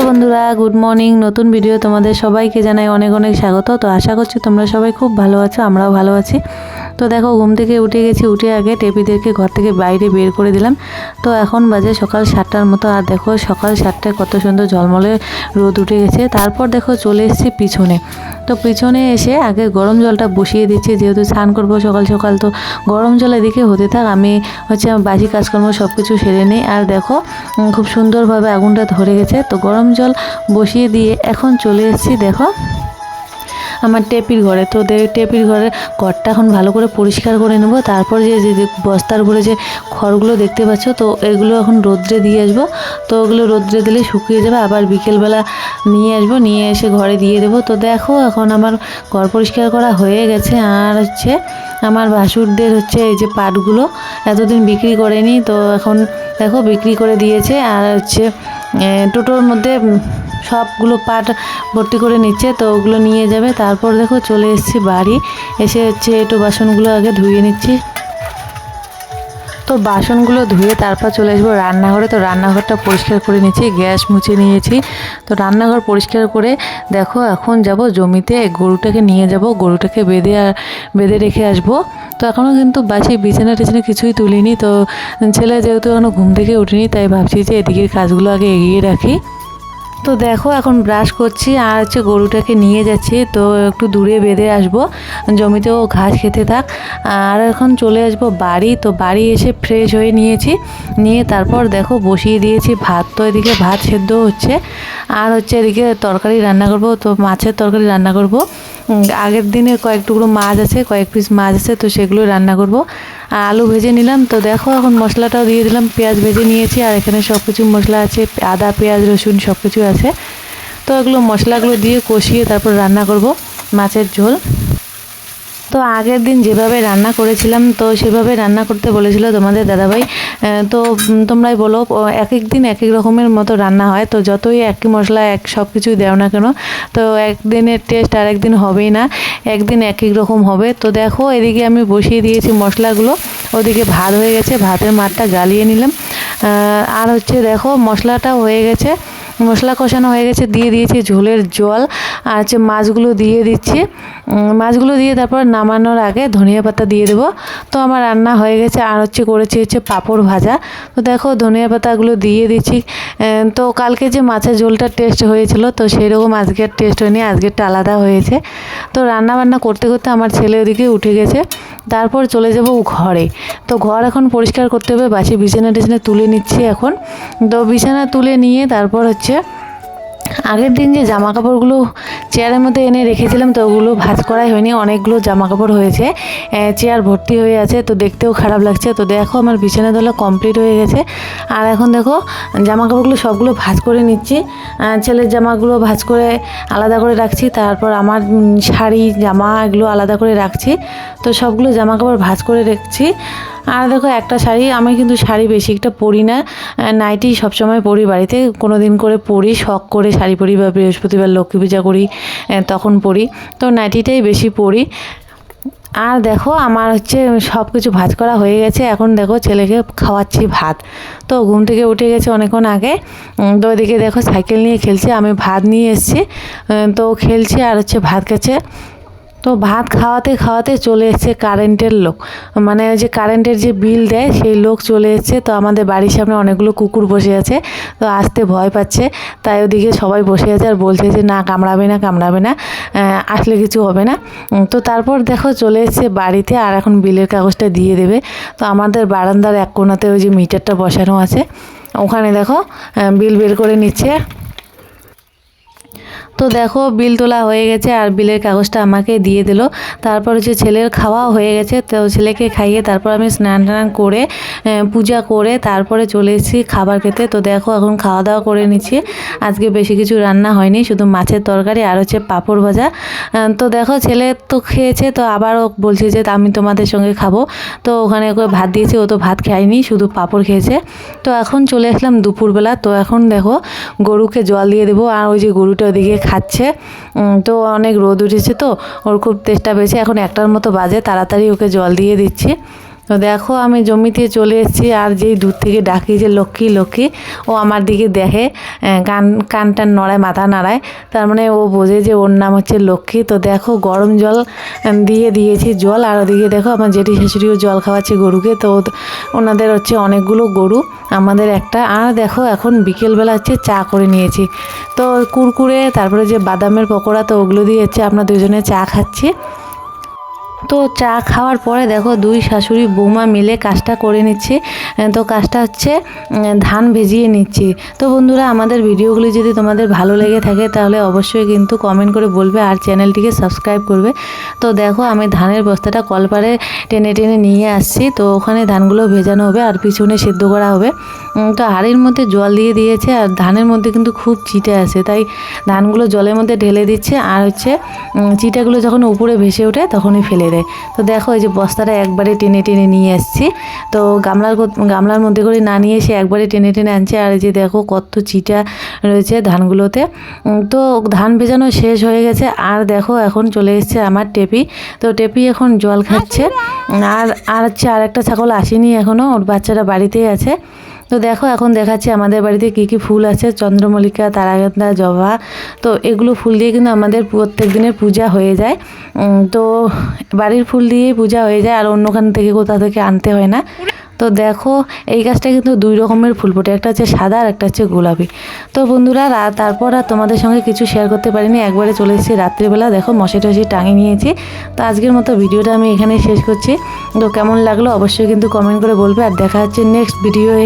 Hello বন্ধুরা good morning নতুন video তোমাদের সবাইকে জানাই অনেক অনেক স্বাগত। তো আশা করছি তোমরা সবাই খুব ভালো আছো, আমরাও ভালো আছি। তো দেখো, ঘুম থেকে উঠে গেছি, উঠে আগে টেপিদেরকে ঘর থেকে বাইরে বের করে দিলাম। তো এখন বাজে সকাল সাতটার মতো, আর দেখো সকাল সাতটায় কত সুন্দর ঝলমলে রোদ উঠে গেছে। তারপর দেখো চলে এসেছি পিছনে। তো পিছনে এসে আগে গরম জলটা বসিয়ে দিচ্ছি, যেহেতু স্নান করব সকাল সকাল, তো গরম জল এদিকে হতে থাক, আমি হচ্ছে আমার বাসি কাজকর্ম সব কিছু সেরে নিই। আর দেখো খুব সুন্দরভাবে আগুনটা ধরে গেছে। তো গরম জল বসিয়ে দিয়ে এখন চলে এসেছি, দেখো। আমার টেপির ঘরে। তো টেপির ঘরে ঘরটা এখন ভালো করে পরিষ্কার করে নেব। তারপর যে যে বস্তার উপরে যে খড়গুলো দেখতে পাচ্ছ, তো এগুলো এখন রোদ্রে দিয়ে আসব। তো ওগুলো রোদ্রে দিলে শুকিয়ে যাবে। আবার বিকেলবেলা নিয়ে আসব। নিয়ে এসে ঘরে দিয়ে দেবো। তো দেখো, এখন আমার ঘর পরিষ্কার করা হয়ে গেছে। আর হচ্ছে আমার ভাসুরদের হচ্ছে এই যে পাটগুলো এতদিন বিক্রি করেনি। তো এখন দেখো, বিক্রি করে দিয়েছে। আর হচ্ছে টোটোর মধ্যে সবগুলো পাট ভর্তি করে নিচ্ছে, তো ওগুলো নিয়ে যাবে। তারপর দেখো চলে এসেছি বাড়ি। এসে হচ্ছে একটু বাসনগুলো আগে ধুয়ে নিচ্ছি। তো বাসনগুলো ধুয়ে তারপর চলে আসব রান্নাঘরে। তো রান্নাঘরটা পরিষ্কার করে নিয়েছি, গ্যাস মুছে নিয়েছি। তো রান্নাঘর পরিষ্কার করে দেখো এখন যাব জমিতে, গরুটাকে নিয়ে যাব, গরুটাকে বেঁধে বেঁধে রেখে আসব। তো এখনও কিন্তু বাসি বিছানা টিছানা কিছুই তুলিনি, তো ছেলে যেহেতু এখনও ঘুম থেকে উঠিনি তাই ভাবছি যে এদিকের কাজগুলো আগে এগিয়ে রাখি। তো দেখো, এখন ব্রাশ করছি আর হচ্ছে গরুটাকে নিয়ে যাচ্ছি। তো একটু দূরে বেঁধে আসব, জমিতেও ঘাস খেতে থাক। আর এখন চলে আসব বাড়ি। তো বাড়ি এসে ফ্রেশ হয়ে নিয়েছি। নিয়ে তারপর দেখো, বসিয়ে দিয়েছি ভাত। তো এদিকে ভাত সেদ্ধ হচ্ছে। আর হচ্ছে এদিকে তরকারি রান্না করব। তো মাছের তরকারি রান্না করব। আগের দিনে কয়েক টুকরো মাছ আছে, কয়েক পিস মাছ আছে, তো সেগুলো রান্না করব। আর আলু ভেজে নিলাম। তো দেখো, এখন মশলাটাও দিয়ে দিলাম। পেঁয়াজ ভেজে নিয়েছি, আর এখানে সব কিছু মশলা আছে, আদা, পেঁয়াজ, রসুন সব কিছু আছে। তো এগুলো মশলাগুলো দিয়ে কষিয়ে তারপর রান্না করব, মাছের ঝোল। তো আগের দিন যেভাবে রান্না করেছিলাম, তো সেভাবে রান্না করতে বলেছিল তোমাদের দাদাভাই। তো তোমরাই বলো এক এক দিন এক এক রকমের মতো রান্না হয়, তো যতই একই মশলা, এক সব কিছুই দেও না কেন, তো একদিনের টেস্ট আর একদিন হবেই না, একদিন এক এক রকম হবে। তো দেখো, এদিকে আমি বসিয়ে দিয়েছি মশলাগুলো, ওদিকে ভাত হয়ে গেছে, ভাতের মাঠটা গালিয়ে নিলাম। আর হচ্ছে দেখো, মশলাটাও হয়ে গেছে। মশলা কষানো হয়ে গেছে, দিয়ে দিয়েছি ঝোলের জল, আর হচ্ছে মাছগুলো দিয়ে দিচ্ছি। মাছগুলো দিয়ে তারপর নামানোর আগে ধনিয়া পাতা দিয়ে দেবো। তো আমার রান্না হয়ে গেছে, আর হচ্ছে করেছি হচ্ছে পাঁপড় ভাজা। তো দেখো ধনিয়া পাতাগুলো দিয়ে দিচ্ছি। তো কালকে যে মাছের ঝোলটা টেস্ট হয়েছিল, তো সেরকম আজকের টেস্ট হয়নি, আজকেরটা আলাদা হয়েছে। তো রান্না বান্না করতে করতে আমার ছেলে ওদিকে উঠে গেছে, তারপর চলে যাব ঘরে। তো ঘর এখন পরিষ্কার করতে হবে, বাসি বিছানা টিছানা তুলে নিচ্ছি এখন। তো বিছানা তুলে নিয়ে তারপর হচ্ছে আগের দিন যে জামা কাপড়গুলো চেয়ারের মধ্যে এনে রেখেছিলাম, তো ওগুলো ভাঁজ করাই হয়নি, অনেকগুলো জামা কাপড় হয়েছে চেয়ার ভর্তি হয়ে আছে, তো দেখতেও খারাপ লাগছে। তো দেখো আমার বিছানা তোলা কমপ্লিট হয়ে গেছে। আর এখন দেখো জামা কাপড়গুলো সবগুলো ভাঁজ করে নিচ্ছি। ছেলের জামাগুলো ভাঁজ করে আলাদা করে রাখছি, তারপর আমার শাড়ি, জামা এগুলো আলাদা করে রাখছি। তো সবগুলো জামা কাপড় ভাঁজ করে রাখছি। আর দেখো, একটা শাড়ি, আমি কিন্তু শাড়ি বেশি একটা পরি না। নাইটি সবসময় পরি বাড়িতে। কোনো দিন করে পরি, শখ করে শাড়ি পরি বা বৃহস্পতিবার লক্ষ্মী পূজা করি তখন পরি। তো নাইটিটাই বেশি পরি। আর দেখো, আমার হচ্ছে সব কিছু ভাজ করা হয়ে গেছে। এখন দেখো, ছেলেকে খাওয়াচ্ছি ভাত। তো ঘুম থেকে উঠে গেছে অনেকক্ষণ আগে। তো ওইদিকে দেখো, সাইকেল নিয়ে খেলছে, আমি ভাত নিয়ে এসেছি। তো খেলছে আর হচ্ছে ভাত খাচ্ছে। তো ভাত খাওয়াতে খাওয়াতে চলে এসছে কারেন্টের লোক। মানে ওই যে কারেন্টের যে বিল দেয়, সেই লোক চলে এসছে। তো আমাদের বাড়ির সামনে অনেকগুলো কুকুর বসে আছে। তো আসতে ভয় পাচ্ছে। তাই ওদিকে সবাই বসে আছে আর বলছে যে, না, কামড়াবে না কামড়াবে না। আসলে কিছু হবে না। তো তারপর দেখো চলে এসছে বাড়িতে আর এখন বিলের কাগজটা দিয়ে দেবে। তো আমাদের বারান্দার এক কোণাতে ওই যে মিটারটা বসানো আছে। ওখানে দেখো বিল বের করে নিচ্ছে। তো দেখো, বিল তোলা হয়ে গেছে আর বিলের কাগজটা আমাকে দিয়ে দিল। তারপর হচ্ছে ছেলের খাওয়া হয়ে গেছে, তো ছেলেকে খাইয়ে তারপর আমি স্নান টান করে পূজা করে তারপরে চলে এসেছি খাবার খেতে। তো দেখো, এখন খাওয়া দাওয়া করে নিচ্ছি। আজকে বেশি কিছু রান্না হয়নি, শুধু মাছের তরকারি আর হচ্ছে পাঁপড় ভাজা। তো দেখো, ছেলে তো খেয়েছে, তো আবারও বলছে যে আমি তোমাদের সঙ্গে খাব। তো ওখানে ওকে ভাত দিয়েছি, ও তো ভাত খায়নি, শুধু পাঁপড় খেয়েছে। তো এখন চলে আসলাম দুপুরবেলা। তো এখন দেখো, গরুকে জল দিয়ে দেবো। আর ওই যে গরুটা ওদিকে খাচ্ছে। তো অনেক রোদ উঠেছে তো, ওর খুব তেষ্টা পেয়েছে। এখন একটার মতো বাজে, তাড়াতাড়ি ওকে জল দিয়ে দিচ্ছি। তো দেখো আমি জমিতে চলে এসেছি আর যেই দূর থেকে ডাকি যে লক্ষ্মী লক্ষ্মী ও আমার দিকে দেখে আহ, কান কানটা নড়ায় মাথা নাড়ায়। তার মানে ও বোঝে যে ওর নাম হচ্ছে লক্ষ্মী। তো দেখো গরম জল দিয়ে দিয়েছি জল। আর ওদিকে দেখো আমার জেঠি শাশুড়িও জল খাওয়াচ্ছে গরুকে। তো ওনাদের হচ্ছে অনেকগুলো গরু আমাদের একটা। আর দেখো এখন বিকেলবেলা হচ্ছে চা করে নিয়েছি। তো কুরকুরে তারপরে যে বাদামের পকোড়া তো ওগুলো দিয়ে হচ্ছে আমরা দুজনে চা খাচ্ছি। তো চা খাওয়ার পরে দেখো দুই শাশুড়ি বৌমা মিলে কাজটা করে নিচ্ছে। তো কাজটা হচ্ছে ধান ভেজিয়ে নিচ্ছি। তো বন্ধুরা, আমাদের ভিডিওগুলি যদি তোমাদের ভালো লেগে থাকে, তাহলে অবশ্যই কিন্তু কমেন্ট করে বলবে আর চ্যানেলটিকে সাবস্ক্রাইব করবে। তো দেখো, আমি ধানের বস্তাটা কলপারে টেনে টেনে নিয়ে আসছি। তো ওখানে ধানগুলো ভেজানো হবে আর পিছনে সেদ্ধ করা হবে। তো হাঁড়ির মধ্যে জল দিয়ে দিয়েছে আর ধানের মধ্যে কিন্তু খুব চিটে আছে। তাই ধানগুলো জলের মধ্যে ঢেলে দিচ্ছে আর হচ্ছে চিটাগুলো যখন উপরে ভেসে ওঠে, তখনই ফেলে দেয় তো দেখো, এই যে বস্তাটা একবারে টেনে টেনে নিয়ে আসছি। তো গামলার গামলার মধ্যে করে না নিয়ে এসে একবারে টেনে টেনে আনছে। আর এই যে দেখো, কত চিটা রয়েছে ধানগুলোতে। তো ধান ভেজানো শেষ হয়ে গেছে। আর দেখো, এখন চলে এসছে আমার টেপি। তো টেপি এখন জল খাচ্ছে। আর আর হচ্ছে আর একটা ছাগল আসেনি এখনও ওর বাচ্চারা বাড়িতেই আছে। তো দেখো, এখন দেখাচ্ছি আমাদের বাড়িতে কী কী ফুল আছে। চন্দ্রমল্লিকা, তারাগন্ধা, জবা, তো এগুলো ফুল দিয়ে কিন্তু আমাদের প্রত্যেক দিনের পূজা হয়ে যায়। তো বাড়ির ফুল দিয়েই পূজা হয়ে যায়, আর অন্যখান থেকে কোথা থেকে আনতে হয় না। তো দেখো, এই গাছটা কিন্তু দুই রকমের ফুল ফোটে, একটা হচ্ছে সাদা আর একটা হচ্ছে গোলাপি। তো বন্ধুরা তারপর আর তোমাদের সঙ্গে কিছু শেয়ার করতে পারিনি, একবারে চলে এসেছি রাত্রিবেলা। দেখো মশে টসে টাঙিয়ে নিয়েছি। তো আজকের মতো ভিডিওটা আমি এখানেই শেষ করছি। তো কেমন লাগল অবশ্যই কিন্তু কমেন্ট করে বলবে, আর দেখা হচ্ছে নেক্সট ভিডিওয়ে